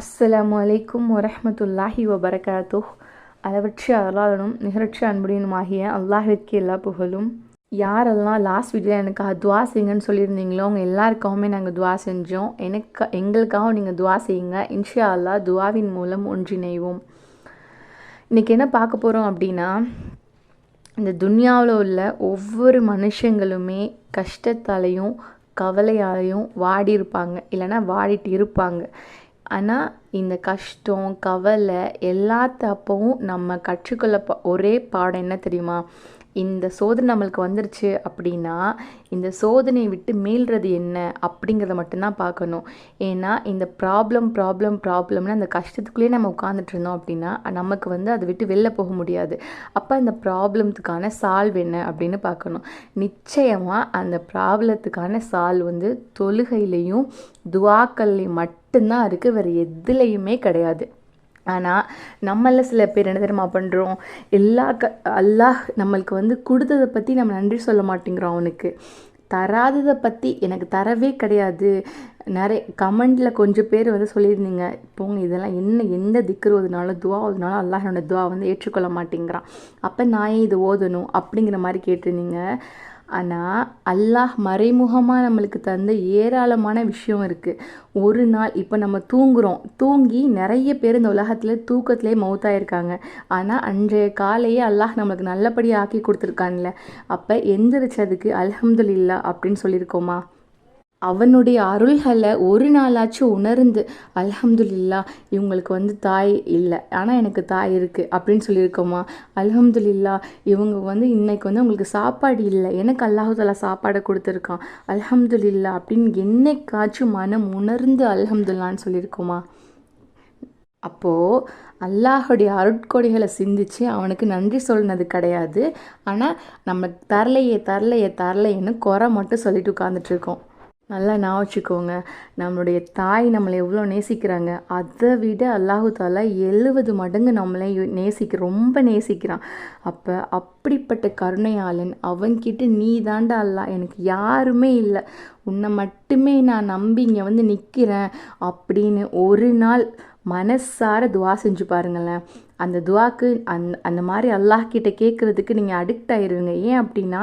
அஸ்ஸலாமு அலைக்கும் வரமத்துல்லாஹி வபரகாத்து அளவற்ற அருளாளனும் நிகரற்ற அன்புடையனுமாகிய அல்லாஹிற்கு எல்லா புகழும். யாரெல்லாம் லாஸ்ட் வீடியோவில் எனக்கு துவா செய்யுங்கன்னு சொல்லியிருந்தீங்களோ அவங்க எல்லாருக்காகவுமே நாங்கள் துவா செஞ்சோம். எனக்கு எங்களுக்காகவும் நீங்கள் துவா செய்யுங்க. இன்ஷா அல்லாஹ் துவாவின் மூலம் ஒன்றிணைவோம். இன்றைக்கி என்ன பார்க்க போகிறோம் அப்படின்னா இந்த துன்யாவில் உள்ள ஒவ்வொரு மனுஷங்களுமே கஷ்டத்தாலையும் கவலையாலையும் வாடி இருப்பாங்க இல்லைன்னா வாடிட்டு இருப்பாங்க. ஆனால் இந்த கஷ்டம் கவலை எல்லாத்த அப்பவும் நம்ம கற்றுக்கொள்ள ப- ஒரே பாடம் என்ன தெரியுமா? இந்த சோதனை நம்மளுக்கு வந்துருச்சு அப்படின்னா இந்த சோதனையை விட்டு மீள்றது என்ன அப்படிங்கிறத மட்டும்தான் பார்க்கணும். ஏன்னா இந்த ப்ராப்ளம் ப்ராப்ளம் ப்ராப்ளம்னு அந்த கஷ்டத்துக்குள்ளேயே நம்ம உட்காந்துட்டு இருந்தோம் அப்படின்னா நமக்கு வந்து அதை விட்டு வெளில போக முடியாது. அப்போ அந்த ப்ராப்ளத்துக்கான சால்வ் என்ன அப்படின்னு பார்க்கணும். நிச்சயமாக அந்த ப்ராப்ளத்துக்கான சால்வ் வந்து தொழுகையிலையும் துவாக்கள்லையும் மட்டும்தான் இருக்குது வேறு எதுலேயுமே கிடையாது. ஆனால் நம்மள சில பேர் என்ன தெரியுமா பண்ணுறோம் எல்லா க அல்லாஹ் நம்மளுக்கு வந்து கொடுத்ததை பற்றி நம்ம நன்றி சொல்ல மாட்டேங்கிறோம் அவனுக்கு. தராததை பற்றி எனக்கு தரவே கிடையாது. நிறைய கமெண்டில் கொஞ்சம் பேர் வந்து சொல்லியிருந்தீங்க. போங்க இதெல்லாம் என்ன எந்த திக்ரு ஓதுனாலும் துவா ஓதுனாலும் அல்லாஹ் என்னோட துவா வந்து ஏற்றுக்கொள்ள மாட்டேங்கிறான். அப்போ நான் ஏன் இது ஓதணும்? அப்படிங்கிற மாதிரி கேட்டிருந்தீங்க. ஆனால் அல்லாஹ் மறைமுகமாக நம்மளுக்கு தந்த ஏராளமான விஷயம் இருக்குது ஒரு நாள் இப்போ நம்ம தூங்குகிறோம் தூங்கி நிறைய பேர் இந்த உலகத்தில் தூக்கத்திலே மௌத்தாயிருக்காங்க. ஆனால் அன்றைய காலையே அல்லாஹ் நம்மளுக்கு நல்லபடியாக ஆக்கி கொடுத்துருக்கான்ல. அப்போ எந்திரிச்சதுக்கு அலமதுல்லா அப்படின்னு சொல்லியிருக்கோமா? அவனுடைய அருள்களை ஒரு நாளாச்சும் உணர்ந்து அல்ஹம்துல்லா இவங்களுக்கு வந்து தாய் இல்லை. ஆனால் எனக்கு தாய் இருக்குது அப்படின்னு சொல்லியிருக்கோமா? அல்ஹம்துல்லா இவங்க வந்து இன்றைக்கு வந்து உங்களுக்கு சாப்பாடு இல்லை. எனக்கு அல்லாஹாலா சாப்பாடை கொடுத்துருக்கான். அல்ஹம்துல்லா அப்படின்னு என்னைக்காச்சும் மனம் உணர்ந்து அல்ஹம்துல்லான்னு சொல்லியிருக்கோமா? அப்போது அல்லாஹுடைய அருட்கொடைகளை சிந்திச்சு அவனுக்கு நன்றி சொன்னது கிடையாது. ஆனால் நம்ம தரலையே தரலையே தரலையேன்னு குறை மட்டும் சொல்லிட்டு உட்காந்துட்ருக்கோம் நல்லா நான் வச்சுக்கோங்க. நம்மளுடைய தாய் நம்மளை எவ்வளோ நேசிக்கிறாங்க அதை விட அல்லாஹு தாலா எழுபது மடங்கு நம்மளை நேசிக்க ரொம்ப நேசிக்கிறான். அப்போ அப்படிப்பட்ட கருணையாளன் அவன்கிட்ட நீ தாண்டா அல்லாஹ் எனக்கு யாருமே இல்லை. உன்னை மட்டுமே நான் நம்பி இங்கே வந்து நிற்கிறேன் அப்படின்னு ஒரு நாள் மனசார துவா செஞ்சு பாருங்களேன். அந்த துவாக்கு அந் அந்த மாதிரி அல்லாஹ் கிட்ட கேட்குறதுக்கு நீங்கள் அடிக்ட் ஆயிடுவீங்க ஏன் அப்படின்னா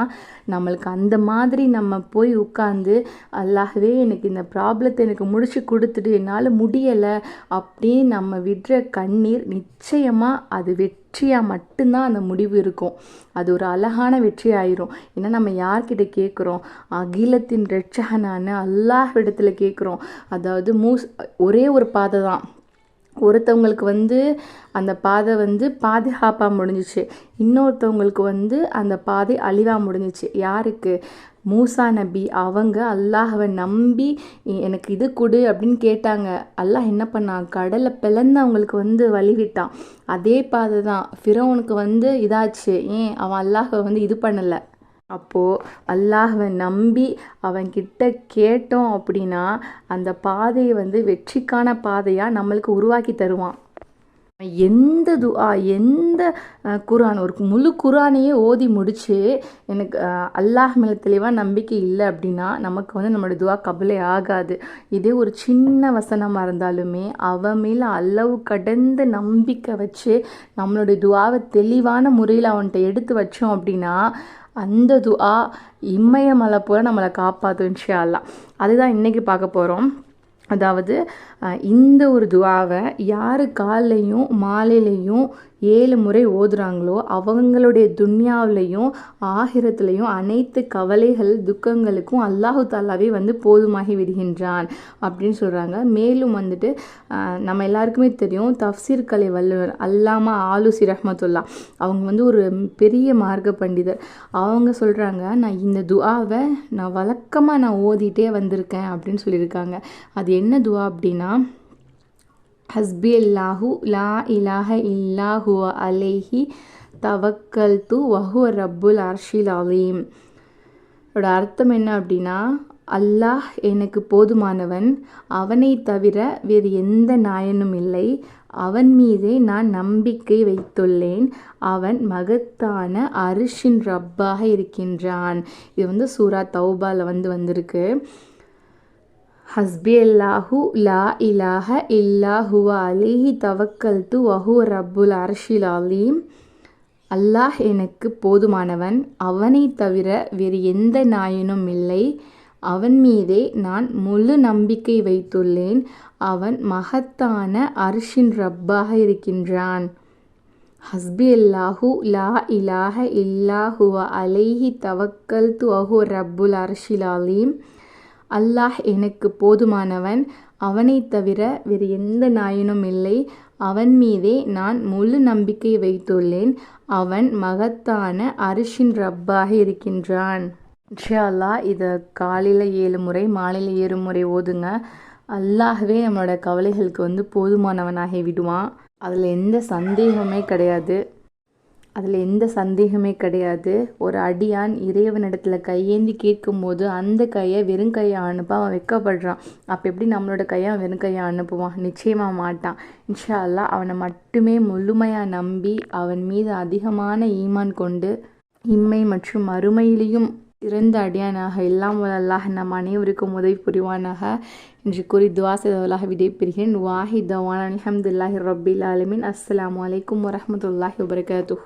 நம்மளுக்கு அந்த மாதிரி நம்ம போய் உட்காந்து அல்லாஹ்வே எனக்கு இந்த ப்ராப்ளத்தை எனக்கு முடிச்சு கொடுத்துட்டு என்னால் முடியலை அப்படின்னு நம்ம விடுற கண்ணீர் நிச்சயமாக அது வெற்றியாக மட்டும்தான் அந்த முடிவு இருக்கும். அது ஒரு அழகான வெற்றி ஆயிரும். ஏன்னா நம்ம யார்கிட்ட கேட்குறோம் அகிலத்தின் ரட்சகனான அல்லாஹ் இடத்துல கேட்குறோம் அதாவது மூஸ் ஒரே ஒரு பாதை தான். ஒருத்தவங்களுக்கு வந்து அந்த பாதை வந்து பாதுகாப்பாக முடிஞ்சிச்சு. இன்னொருத்தவங்களுக்கு வந்து அந்த பாதை அழிவாக முடிஞ்சிச்சு. யாருக்கு? மூசா நபி. அவங்க அல்லாஹவை நம்பி எனக்கு இது கொடு அப்படின்னு கேட்டாங்க. அல்லாஹ் என்ன பண்ணான்? கடலை பிளந்து அவங்களுக்கு வந்து வழிவிட்டான். அதே பாதை தான் ஃபிரோனுக்கு வந்து இதாச்சு. ஏன்? அவன் அல்லாஹை வந்து இது பண்ணலை. அப்போது அல்லாஹ்வை நம்பி அவன்கிட்ட கேட்டோம் அப்படின்னா அந்த பாதையை வந்து வெற்றிக்கான பாதையாக நம்மளுக்கு உருவாக்கி தருவான். எந்த துஆ எந்த குரான் ஒரு முழு குரானையே ஓதி முடிச்சு எனக்கு அல்லாஹ் மேலே தெளிவாக நம்பிக்கை இல்லை அப்படின்னா நமக்கு வந்து நம்மளோட துவா கபலே ஆகாது. இதே ஒரு சின்ன வசனமாக இருந்தாலுமே அவன் மேலே அளவு கடந்த நம்பிக்கை வச்சு நம்மளுடைய துவாவை தெளிவான முறையில் அவன்கிட்ட எடுத்து வச்சோம் அப்படின்னா அந்த துஆ இம்மயமலை போல நம்மளை காப்பாற்றும் இன்ஷா அதுதான் இன்றைக்கி பார்க்க போகிறோம் அதாவது இந்த ஒரு துவாவை யார் காலையும் மாலையிலையும் ஏழு முறை ஓதுறாங்களோ அவங்களுடைய துன்யாவிலையும் ஆகிரத்துலையும் அனைத்து கவலைகள் துக்கங்களுக்கும் அல்லாஹு தாலாவே வந்து போதுமாகி விடுகின்றான் அப்படின்னு சொல்கிறாங்க மேலும் வந்துட்டு நம்ம எல்லாருக்குமே தெரியும் தஃப்சீர் கலை வல்லுவர் அல்லாமா ஆலுசி ரஹமத்துல்லா. அவங்க வந்து ஒரு பெரிய மார்க்க பண்டிதர். அவங்க சொல்கிறாங்க நான் இந்த துஆவை நான் வழக்கமாக நான் ஓதிட்டே வந்திருக்கேன் அப்படின்னு சொல்லியிருக்காங்க. அது என்ன துவா அப்படின்னா ஹஸ்பி அல்லாஹு லா இலாஹ இல்லாஹு அலேஹி தவக்கல் து வஹுவ ரப்புல் அர்ஷில் அலீம். இதோட அர்த்தம் என்ன அப்படின்னா அல்லாஹ் எனக்கு போதுமானவன் அவனை தவிர வேறு எந்த நாயனும் இல்லை. அவன் மீதே நான் நம்பிக்கை வைத்துள்ளேன். அவன் மகத்தான அரிஷின் ரப்பாக இருக்கின்றான். இது வந்து சூரா தௌபாவில் வந்து வந்திருக்கு. ஹஸ்பி அல்லாஹு லா இலாஹ இல்லா ஹுவ அலிஹி தவக்கல்து வஹு ரப்புல் அர்ஷில் அலீம். அல்லாஹ் எனக்கு போதுமானவன். அவனை தவிர வேறு எந்த நாயனும் இல்லை. அவன் மீதே நான் முழு நம்பிக்கை வைத்துள்ளேன். அவன் மகத்தான அர்ஷின் ரப்பாக இருக்கின்றான். ஹஸ்பி அல்லாஹு லா இலாஹ இல்லாஹுவ அலைஹி தவக்கல் து அஹு ரப்புல் அர்ஷில் அலீம். அல்லாஹ் எனக்கு போதுமானவன். அவனை தவிர வேறு எந்த நாயனும் இல்லை. அவன் மீதே நான் முழு நம்பிக்கை வைத்துள்ளேன். அவன் மகத்தான அரிஷின் ரப்பாக இருக்கின்றான். இன்ஷா அல்லாஹ் இதை காலையில் ஏழு முறை மாலையில் ஏழு முறை ஓதுங்க. அல்லாகவே நம்மளோட கவலைகளுக்கு வந்து போதுமானவனாகி விடுவான். அதில் எந்த சந்தேகமே கிடையாது. அதில் எந்த சந்தேகமே கிடையாது. ஒரு அடியான் இறைவனிடத்தில் கையேந்தி கேட்கும்போது அந்த கையை வெறும் கையை அனுப்ப அவன் வெக்கப்படுறான் அப்போ எப்படி நம்மளோட கையை அவன் வெறும் கையை அனுப்புவான்? நிச்சயமாக மாட்டான். இன்ஷா அல்லாஹ் அவனை மட்டுமே முழுமையாக நம்பி அவன் மீது அதிகமான ஈமான் கொண்டு இம்மை மற்றும் மறுமையிலையும் சிறந்த அடியானாக எல்லாம் அல்லாஹ் நம் அனைவருக்கும் உதவி புரிவானாக என்று கூறி துவா செய்தவர்களாக விடைபெறுகிறேன். வாஹித் தவான். அலமதுல்லாஹி ரபில் ஆலமின். அஸ்லாம் அலைக்கும் வரமத்துல்லாஹி வபரகாத்துஹ்.